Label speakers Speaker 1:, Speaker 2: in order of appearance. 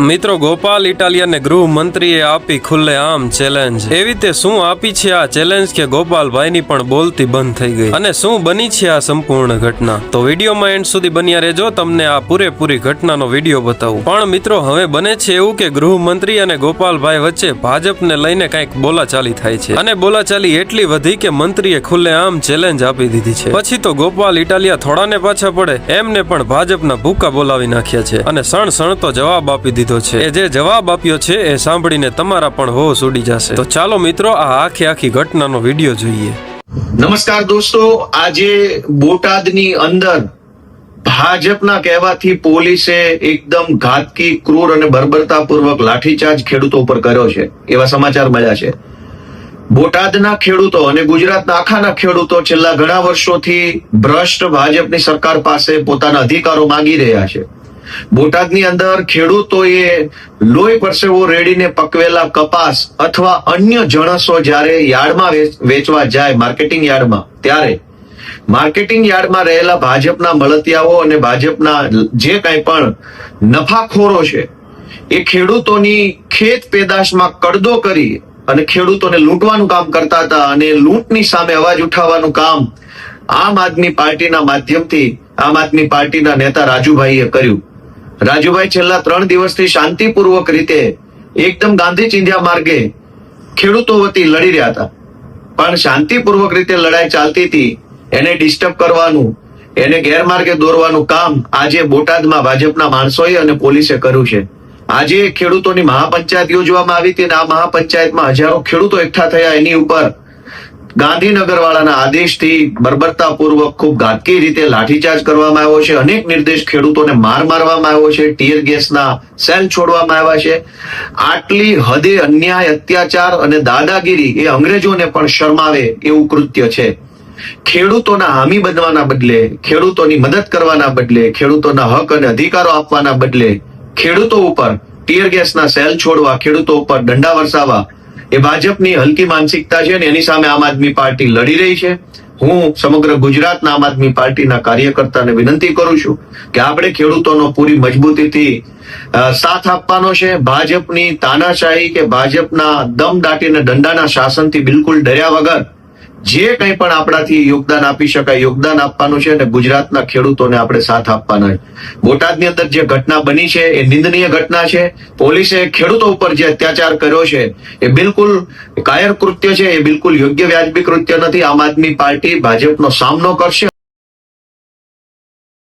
Speaker 1: મિત્રો, ગોપાલ ઇટાલિયાને ગૃહમંત્રીએ આપી ખુલ્લે આમ ચેલેન્જ એવી તે શું આપી છે આ ચેલેન્જ કે ગોપાલભાઈની પણ બોલતી બંધ થઈ ગઈ? અને શું બની છે આ સંપૂર્ણ ઘટના? તો વિડીયોમાં એન્ડ સુધી બન્યા રહેજો, તમને આ પૂરેપૂરી ઘટનાનો વીડિયો બતાવું. પણ મિત્રો, હવે બને છે એવું કે ગૃહમંત્રી અને ગોપાલભાઈ વચ્ચે ભાજપને લઈને કંઈક બોલાચાલી થાય છે. અને બોલાચાલી એટલી વધી કે મંત્રીએ ખુલ્લે આમ ચેલેન્જ આપી દીધી છે. પછી તો ગોપાલ ઇટાલિયા થોડાને પાછા પડે. એમને પણ ભાજપના ભૂકા બોલાવી નાખ્યા છે. અને સણ સણ તો જવાબ આપી દીધો છે. એ જે જવાબ આપ્યો છે એ સાંભળીને તમારા પણ હોશ ઉડી જશે. તો ચાલો મિત્રો આ આખી આખી ઘટનાનો વીડિયો જોઈએ.
Speaker 2: નમસ્કાર દોસ્તો આજે બોટાદની અંદર ભાજપના કહેવાથી પોલીસે એકદમ ઘાતકી ક્રૂર અને બર્બરતાપૂર્વક લાઠીચાર્જ ખેડૂતો ઉપર કર્યો છે. એવા સમાચાર મળ્યા છે. બોટાદના ખેડૂતો અને ગુજરાતના આખાના ખેડૂતો છેલ્લા ઘણા વર્ષોથી ભ્રષ્ટ ભાજપની સરકાર પાસે પોતાના અધિકારો માંગી રહ્યા છે. બોટાદની અંદર ખેડૂતોએ લોહી પરસેવો રેડીને પકવેલા કપાસ અથવા અન્ય જણસો જ્યારે યાર્ડમાં વેચવા જાય માર્કેટિંગ યાર્ડમાં, ત્યારે માર્કેટિંગ યાર્ડમાં રહેલા ભાજપના મળતિયાઓ અને ભાજપના જે કાંઈ પણ નફાખોરો છે, એ ખેડૂતોની ખેત પેદાશમાં કડદો કરી અને ખેડૂતોને લૂંટવાનું કામ કરતા હતા અને લૂંટની સામે અવાજ ઉઠાવવાનું કામ આમ આદમી પાર્ટીના માધ્યમથી, આમ આદમી પાર્ટીના નેતા રાજુભાઈએ કર્યું. રાજુભાઈ, છેલ્લા ત્રણ દિવસથી શાંતિપૂર્વક રીતે એકદમ ગાંધી ચિંધ્યા માર્ગે ખેડૂતો વતી લડી રહ્યા હતા. પણ શાંતિપૂર્વક રીતે લડાઈ ચાલતી હતી, એને ડિસ્ટર્બ કરવાનું, એને ગેરમાર્ગે દોરવાનું કામ આજે બોટાદમાં ભાજપના માણસોએ અને પોલીસે કર્યું છે. આજે ખેડૂતોની મહાપંચાયત યોજવામાં આવી હતી અને આ મહાપંચાયતમાં હજારો ખેડૂતો એકઠા થયા એની ઉપર ગાંધીનગર વાળાના આદેશથી બર્બરતાપૂર્વક ખૂબ ઘાતકી રીતે લાઠીચાર્જ કરવામાં આવ્યો છે. અનેક નિર્દેશ ખેડૂતોને માર મારવામાં આવ્યો છે. ટીયર ગેસના સેલ છોડવામાં આવ્યા છે. આટલી હદે અન્યાય, અત્યાચાર અને દાદાગીરી એ અંગ્રેજોને પણ શરમાવે એવું કૃત્ય છે. ખેડૂતોના હામી બનવાના બદલે, ખેડૂતોની મદદ કરવાના બદલે, ખેડૂતોના હક અને અધિકારો આપવાના બદલે ખેડૂતો ઉપર ટીયર ગેસના સેલ છોડવા, ખેડૂતો ઉપર દંડા વરસાવવા એ ભાજપની હલકી માનસિકતા છે ને એની સામે આમ આદમી પાર્ટી લડી રહી છે. હું સમગ્ર ગુજરાતના આમ આદમી પાર્ટીના કાર્યકર્તાને વિનંતી કરું છું કે આપણે ખેડૂતોનો પૂરી મજબૂતીથી સાથ આપવાનો છે. ભાજપની તાનાશાહી કે ભાજપના દમ દાટીને દંડાના શાસનથી બિલકુલ ડર્યા વગર જે કંઈ પણ આપણાથી યોગદાન આપી શકાય, યોગદાન આપવાનું છે અને ગુજરાતના ખેડૂતોને આપણે સાથ આપવાના છે. બોટાદની અંદર જે ઘટના બની છે એ નિંદનીય ઘટના છે. પોલીસે ખેડૂતો ઉપર જે અત્યાચાર કર્યો છે એ બિલકુલ કાયર કૃત્ય છે, એ બિલકુલ યોગ્ય વ્યાજબી કૃત્ય નથી. આમ આદમી પાર્ટી ભાજપનો સામનો કરશે.